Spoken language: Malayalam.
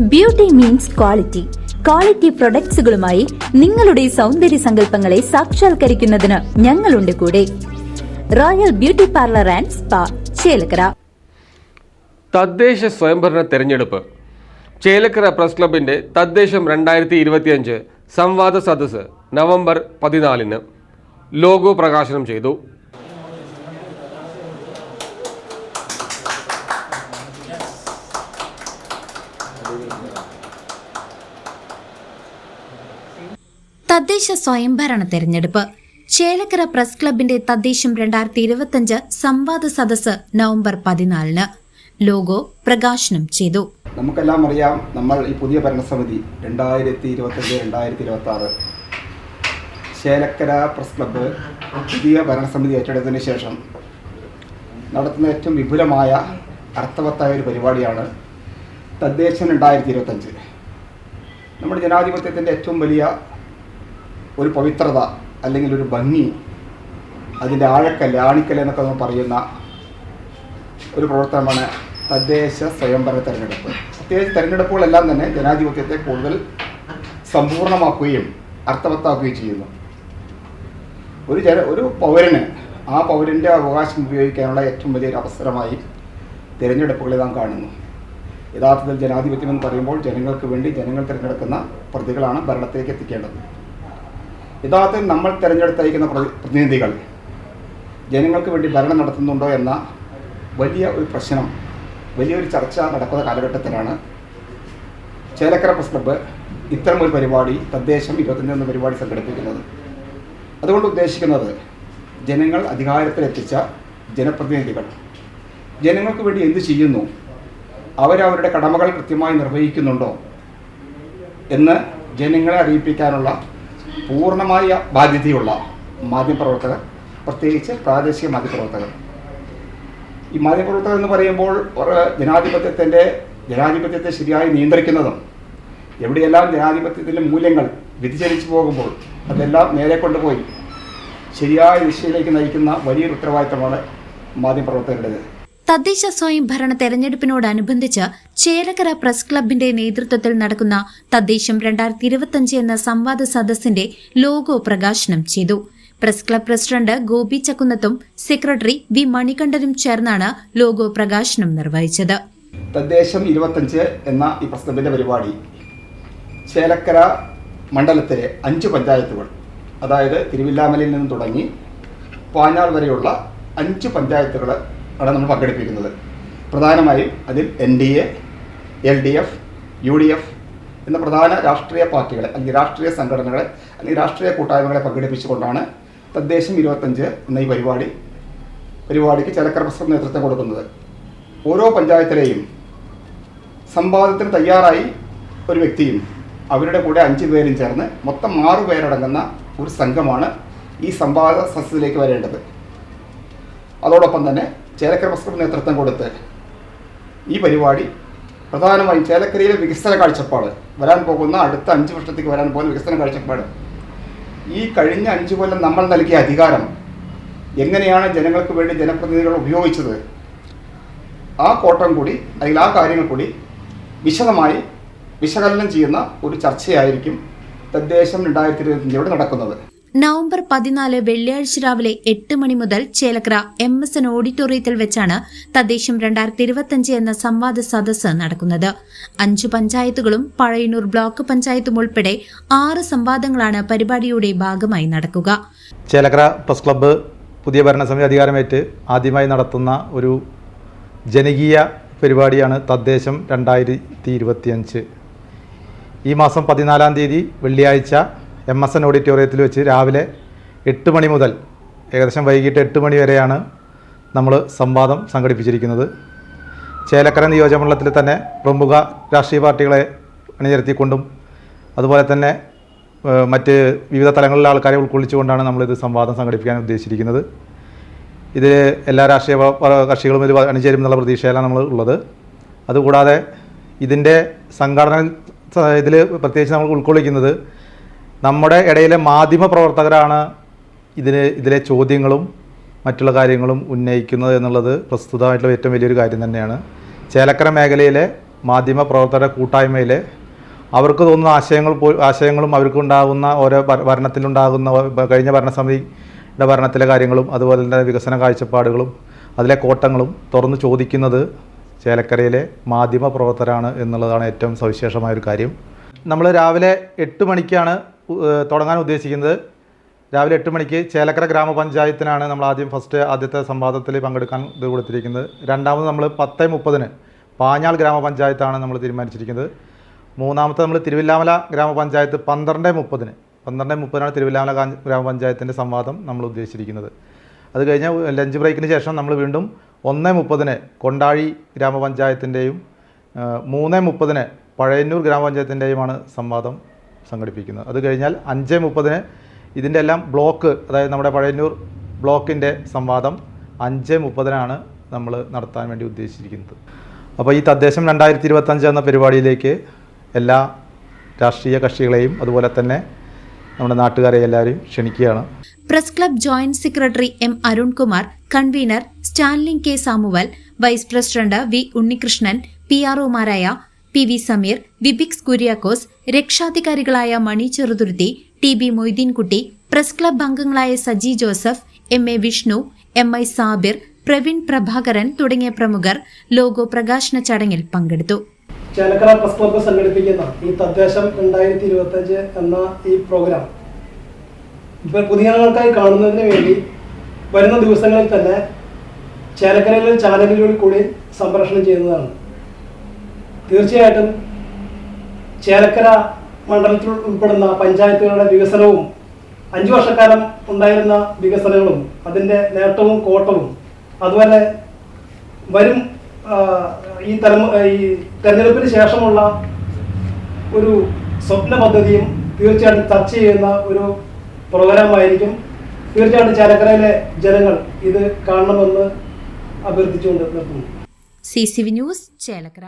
ബ്യൂട്ടി മീൻസ് ക്വാളിറ്റി ക്വാളിറ്റി പ്രൊഡക്ട്സുകളുമായി നിങ്ങളുടെ സൗന്ദര്യ സങ്കല്പങ്ങളെ സാക്ഷാത്കരിക്കുന്നതിന് ഞങ്ങളുണ്ട് കൂടെ. Royal beauty parlour and spa Chelakkara. തദ്ദേശ സ്വയംഭരണ തെരഞ്ഞെടുപ്പ്. ചേലക്കര പ്രസ് ക്ലബിന്റെ തദ്ദേശം രണ്ടായിരത്തി ഇരുപത്തിയഞ്ച് സംവാദ സദസ്സ് നവംബർ പതിനാലിന് ലോഗോ പ്രകാശനം ചെയ്തു. തദ്ദേശ സ്വയംഭരണ തെരഞ്ഞെടുപ്പ്. ചേലക്കര പ്രസ് ക്ലബിന്റെ തദ്ദേശം രണ്ടായിരത്തി ഇരുപത്തിയഞ്ച് സംവാദ സദസ്സ് നവംബർ പതിനാലിന്. ലോഗോ പ്രകാശനം ചെയ്തു. നമുക്കെല്ലാം അറിയാം നമ്മൾ ഈ പുതിയ ഭരണസമിതി രണ്ടായിരത്തി ഇരുപത്തഞ്ച് രണ്ടായിരത്തി ഇരുപത്തി ആറ് ചേലക്കര പ്രസ് ക്ലബ്ബ് പുതിയ ഭരണസമിതി ഏറ്റെടുത്തതിന് ശേഷം നടത്തുന്ന ഏറ്റവും വിപുലമായ അർത്ഥവത്തായ ഒരു പരിപാടിയാണ് തദ്ദേശം രണ്ടായിരത്തി ഇരുപത്തഞ്ച് നമ്മുടെ ജനാധിപത്യത്തിന്റെ ഏറ്റവും വലിയ ഒരു പവിത്രത അല്ലെങ്കിൽ ഒരു ഭംഗി അതിന്റെ ആഴക്കല്ല് ആണിക്കല്ല് എന്നൊക്കെ നമ്മൾ പറയുന്ന ഒരു പ്രവർത്തനമാണ് തദ്ദേശ സ്വയംഭരണ തെരഞ്ഞെടുപ്പ്. പ്രത്യേകിച്ച് തെരഞ്ഞെടുപ്പുകളെല്ലാം തന്നെ ജനാധിപത്യത്തെ കൂടുതൽ സമ്പൂർണമാക്കുകയും അർത്ഥവത്താക്കുകയും ചെയ്യുന്നു. ഒരു ജന ഒരു പൗരന് ആ പൗരന്റെ അവകാശം ഉപയോഗിക്കാനുള്ള ഏറ്റവും വലിയൊരു അവസരമായി തിരഞ്ഞെടുപ്പുകളെ നാം കാണുന്നു. യഥാർത്ഥത്തിൽ ജനാധിപത്യം എന്ന് പറയുമ്പോൾ ജനങ്ങൾക്ക് വേണ്ടി ജനങ്ങൾ തിരഞ്ഞെടുക്കുന്ന പ്രതികളാണ് ഭരണത്തിലേക്ക് എത്തിക്കേണ്ടത്. യഥാർത്ഥത്തിൽ നമ്മൾ തിരഞ്ഞെടുത്തയക്കുന്ന പ്രതിനിധികൾ ജനങ്ങൾക്ക് വേണ്ടി ഭരണം നടത്തുന്നുണ്ടോ എന്ന വലിയ ഒരു പ്രശ്നം വലിയൊരു ചർച്ച നടക്കുന്ന കാലഘട്ടത്തിലാണ് ചേലക്കര പ്രസ് ക്ലബ്ബ് ഇത്തരമൊരു പരിപാടി തദ്ദേശം ഇരുപത്തഞ്ച് എന്ന പരിപാടി സംഘടിപ്പിക്കുന്നത്. അതുകൊണ്ട് ഉദ്ദേശിക്കുന്നത് ജനങ്ങൾ അധികാരത്തിലെത്തിച്ച ജനപ്രതിനിധികൾ. ജനങ്ങൾക്ക് വേണ്ടി എന്ത് ചെയ്യുന്നു? അവരവരുടെ കടമകൾ കൃത്യമായി നിർവഹിക്കുന്നുണ്ടോ? എന്ന് ജനങ്ങളെ അറിയിപ്പിക്കാനുള്ള പൂർണമായ ബാധ്യതയുള്ള മാധ്യമപ്രവർത്തകർ പ്രത്യേകിച്ച് പ്രാദേശിക മാധ്യമപ്രവർത്തകർ. ഈ മാധ്യമപ്രവർത്തകർ എന്ന് പറയുമ്പോൾ ജനാധിപത്യത്തിന്റെ ജനാധിപത്യത്തെ ശരിയായി നിയന്ത്രിക്കുന്നതും എവിടെയെല്ലാം ജനാധിപത്യത്തിന്റെ മൂല്യങ്ങൾ വ്യതിചലിച്ചു പോകുമ്പോൾ അതെല്ലാം നേരെ കൊണ്ടുപോയി ശരിയായ ദിശയിലേക്ക് നയിക്കുന്ന വലിയൊരു ഉത്തരവാദിത്തമാണ് മാധ്യമപ്രവർത്തകരുടേത്. തദ്ദേശ സ്വയംഭരണ തെരഞ്ഞെടുപ്പിനോടനുബന്ധിച്ച് ചേലക്കര പ്രസ് ക്ലബിന്റെ നേതൃത്വത്തിൽ നടക്കുന്ന തദ്ദേശം രണ്ടായിരത്തി ഇരുപത്തിയഞ്ച് എന്ന സംവാദ സദസ്സിന്റെ ലോഗോ പ്രകാശനം ചെയ്തു. പ്രസ് ക്ലബ് പ്രസിഡന്റ് ഗോപി ചക്കുന്നത്തും സെക്രട്ടറി വി മണികണ്ഠനും ചേർന്നാണ് ലോഗോ പ്രകാശനം നിർവഹിച്ചത്. തദ്ദേശം എന്ന ഈ പ്രശ്നത്തിന്റെ പരിപാടി ചേലക്കര മണ്ഡലത്തിലെ അഞ്ച് പഞ്ചായത്തുകൾ അതായത് തിരുവില്ലാമലയിൽ നിന്ന് തുടങ്ങി പാഞ്ഞാൾ വരെയുള്ള അഞ്ച് പഞ്ചായത്തുകൾ ആണ് നമ്മൾ പങ്കെടുപ്പിക്കുന്നത്. പ്രധാനമായും അതിൽ N D A L D F U D F എന്ന പ്രധാന രാഷ്ട്രീയ പാർട്ടികളെ അല്ലെങ്കിൽ രാഷ്ട്രീയ സംഘടനകളെ അല്ലെങ്കിൽ രാഷ്ട്രീയ കൂട്ടായ്മകളെ പങ്കെടുപ്പിച്ചുകൊണ്ടാണ് തദ്ദേശം ഇരുപത്തഞ്ച് എന്ന ഈ പരിപാടി പരിപാടിക്ക് ചേലക്കര പ്രസിഡന്റ് നേതൃത്വം കൊടുക്കുന്നത്. ഓരോ പഞ്ചായത്തിലെയും സംവാദത്തിന് തയ്യാറായി ഒരു വ്യക്തിയും അവരുടെ കൂടെ അഞ്ച് പേരും ചേർന്ന് മൊത്തം ആറു പേരടങ്ങുന്ന ഒരു സംഘമാണ് ഈ സംവാദ സസ്യത്തിലേക്ക് വരേണ്ടത്. അതോടൊപ്പം തന്നെ ചേലക്കര പ്രസ് നേതൃത്വം കൊടുത്ത് ഈ പരിപാടി പ്രധാനമായും ചേലക്കരയിലെ വികസന കാഴ്ചപ്പാട് വരാൻ പോകുന്ന അടുത്ത അഞ്ച് വർഷത്തേക്ക് വരാൻ പോകുന്ന വികസന കാഴ്ചപ്പാട്. ഈ കഴിഞ്ഞ അഞ്ച് കൊല്ലം നമ്മൾ നൽകിയ അധികാരം എങ്ങനെയാണ് ജനങ്ങൾക്ക് വേണ്ടി ജനപ്രതിനിധികൾ ഉപയോഗിച്ചത്? ആ കോട്ടം കൂടി അല്ലെങ്കിൽ ആ കാര്യങ്ങൾ കൂടി വിശദമായി വിശകലനം ചെയ്യുന്ന ഒരു ചർച്ചയായിരിക്കും തദ്ദേശം രണ്ടായിരത്തി ഇരുപത്തിയഞ്ചിലൂടെ നടക്കുന്നത്. നവംബർ പതിനാല് വെള്ളിയാഴ്ച രാവിലെ എട്ട് മണി മുതൽ ചേലക്കര എം എസ് എൻ ഓഡിറ്റോറിയത്തിൽ വെച്ചാണ് തദ്ദേശം രണ്ടായിരത്തി ഇരുപത്തിയഞ്ച് എന്ന സംവാദ സദസ് നടക്കുന്നത്. അഞ്ചു പഞ്ചായത്തുകളും പഴയന്നൂർ ബ്ലോക്ക് പഞ്ചായത്തും ഉൾപ്പെടെ ആറ് സംവാദങ്ങളാണ് പരിപാടിയുടെ ഭാഗമായി നടക്കുക. ചേലക്കര പ്രസ് ക്ലബ്ബ് പുതിയ ഭരണസമിതി അധികാരമേറ്റ് ആദ്യമായി നടത്തുന്ന ഒരു ജനകീയ പരിപാടിയാണ് തദ്ദേശം രണ്ടായിരത്തി ഇരുപത്തിയഞ്ച്. ഈ മാസം പതിനാലാം തീയതി വെള്ളിയാഴ്ച എം എസ് എൻ ഓഡിറ്റോറിയത്തിൽ വെച്ച് രാവിലെ എട്ട് മണി മുതൽ ഏകദേശം വൈകിട്ട് എട്ട് മണി വരെയാണ് നമ്മൾ സംവാദം സംഘടിപ്പിച്ചിരിക്കുന്നത്. ചേലക്കര നിയോജകമണ്ഡലത്തിൽ തന്നെ പ്രമുഖ രാഷ്ട്രീയ പാർട്ടികളെ അണിനിരത്തിക്കൊണ്ടും അതുപോലെ തന്നെ മറ്റ് വിവിധ തലങ്ങളിലെ ആൾക്കാരെ ഉൾക്കൊള്ളിച്ചുകൊണ്ടാണ് നമ്മളിത് സംവാദം സംഘടിപ്പിക്കാൻ ഉദ്ദേശിച്ചിരിക്കുന്നത്. ഇത് എല്ലാ രാഷ്ട്രീയ കക്ഷികളും ഇത് അണിചേരും എന്നുള്ള പ്രതീക്ഷയിലാണ് നമ്മൾ ഉള്ളത്. അതുകൂടാതെ ഇതിന്റെ സംഘടന ഇതിൽ പ്രത്യേകിച്ച് നമ്മൾ ഉൾക്കൊള്ളിക്കുന്നത് നമ്മുടെ ഇടയിലെ മാധ്യമ പ്രവർത്തകരാണ് ഇതിന് ഇതിലെ ചോദ്യങ്ങളും മറ്റുള്ള കാര്യങ്ങളും ഉന്നയിക്കുന്നത് എന്നുള്ളത് പ്രസ്തുതമായിട്ടുള്ള ഏറ്റവും വലിയൊരു കാര്യം തന്നെയാണ്. ചേലക്കര മേഖലയിലെ മാധ്യമ പ്രവർത്തകരുടെ കൂട്ടായ്മയിൽ അവർക്ക് തോന്നുന്ന ആശയങ്ങൾ ആശയങ്ങളും അവർക്കുണ്ടാകുന്ന ഓരോ ഭരണത്തിലുണ്ടാകുന്ന കഴിഞ്ഞ ഭരണസമിതിയുടെ ഭരണത്തിലെ കാര്യങ്ങളും അതുപോലെ തന്നെ വികസന കാഴ്ചപ്പാടുകളും അതിലെ കോട്ടങ്ങളും തുറന്ന് ചോദിക്കുന്നത് ചേലക്കരയിലെ മാധ്യമ പ്രവർത്തകരാണ് എന്നുള്ളതാണ് ഏറ്റവും സവിശേഷമായ ഒരു കാര്യം. നമ്മൾ രാവിലെ എട്ട് മണിക്കാണ് തുടങ്ങാൻ ഉദ്ദേശിക്കുന്നത് രാവിലെ എട്ട് മണിക്ക് ചേലക്കര ഗ്രാമപഞ്ചായത്തിനാണ് നമ്മൾ ആദ്യം ഫസ്റ്റ് ആദ്യത്തെ സംവാദത്തിൽ പങ്കെടുക്കാൻ ഇത് കൊടുത്തിരിക്കുന്നത്. രണ്ടാമത് നമ്മൾ പത്ത് മുപ്പതിന് പാഞ്ഞാൾ ഗ്രാമപഞ്ചായത്താണ് നമ്മൾ തീരുമാനിച്ചിരിക്കുന്നത്. മൂന്നാമത്തെ നമ്മൾ തിരുവില്ലാമല ഗ്രാമപഞ്ചായത്ത് പന്ത്രണ്ട് മുപ്പതിന് പന്ത്രണ്ട് മുപ്പതിനാണ് തിരുവില്ലാമല ഗ്രാമപഞ്ചായത്തിന്റെ സംവാദം നമ്മൾ ഉദ്ദേശിച്ചിരിക്കുന്നത്. അത് കഴിഞ്ഞ് ലഞ്ച് ബ്രേക്കിന് ശേഷം നമ്മൾ വീണ്ടും ഒന്ന് മുപ്പതിന് കൊണ്ടാഴി ഗ്രാമപഞ്ചായത്തിന്റെയും മൂന്ന് മുപ്പതിന് പഴയന്നൂർ ഗ്രാമപഞ്ചായത്തിന്റെയുമാണ് സംവാദം സംഘടിപ്പിക്കുന്നത് അത് കഴിഞ്ഞാൽ അഞ്ച് മുപ്പതിന് ഇതിന്റെ എല്ലാം ബ്ലോക്ക് അതായത് നമ്മുടെ പഴയന്നൂർ ബ്ലോക്കിന്റെ സംവാദം അഞ്ച് മുപ്പതിനാണ് നമ്മൾ നടത്താൻ വേണ്ടി ഉദ്ദേശിച്ചിരിക്കുന്നത്. അപ്പോൾ ഈ തദ്ദേശം രണ്ടായിരത്തി ഇരുപത്തഞ്ച് എന്ന പരിപാടിയിലേക്ക് എല്ലാ രാഷ്ട്രീയ കക്ഷികളെയും അതുപോലെ തന്നെ നമ്മുടെ നാട്ടുകാരെ എല്ലാവരെയും ക്ഷണിക്കുകയാണ്. Press club joint secretary M Arunkumar convenor Stanling K Samuel vice president V Unnikrishnan P ആർഒമാരായ P V Sameer വിബിക്സ് Kuriakose രക്ഷാധികാരികളായ Mani Cheruthuruthy T B Moideenkutty press club അംഗങ്ങളായ Saji Joseph M A Vishnu M I Sabir Praveen Prabhakaran തുടങ്ങിയ പ്രമുഖർ ലോഗോ പ്രകാശന ചടങ്ങിൽ പങ്കെടുത്തു. ചേലക്കര പ്രസ് ക്ലബ്ബ് സംഘടിപ്പിക്കുന്ന ഈ തദ്ദേശം രണ്ടായിരത്തി ഇരുപത്തഞ്ച് എന്ന ഈ പ്രോഗ്രാം ഇപ്പൊ പൊതുജനങ്ങൾക്കായി കാണുന്നതിന് വേണ്ടി വരുന്ന ദിവസങ്ങളിൽ തന്നെ ചേലക്കരയിലെ ചാനലുകളിൽ കൂടി സംപ്രേഷണം ചെയ്യുന്നതാണ്. തീർച്ചയായിട്ടും ചേലക്കര മണ്ഡലത്തിൽ ഉൾപ്പെടുന്ന പഞ്ചായത്തുകളുടെ വികസനവും അഞ്ചു വർഷക്കാലം ഉണ്ടായിരുന്ന വികസനങ്ങളും അതിന്റെ നേട്ടവും കോട്ടവും അതുപോലെ വരും ഈ തലമു ഈ തെരഞ്ഞെടുപ്പിന് ശേഷമുള്ള ഒരു സ്വപ്ന പദ്ധതിയും തീർച്ചയായിട്ടും ചർച്ച ചെയ്യുന്ന ഒരു പ്രോഗ്രാമായിരിക്കും. തീർച്ചയായിട്ടും ചേലക്കരയിലെ ജനങ്ങൾ ഇത് കാണണമെന്ന് അഭ്യർത്ഥിച്ചുകൊണ്ട് നിർത്തുന്നു. C C V news Chelakkara.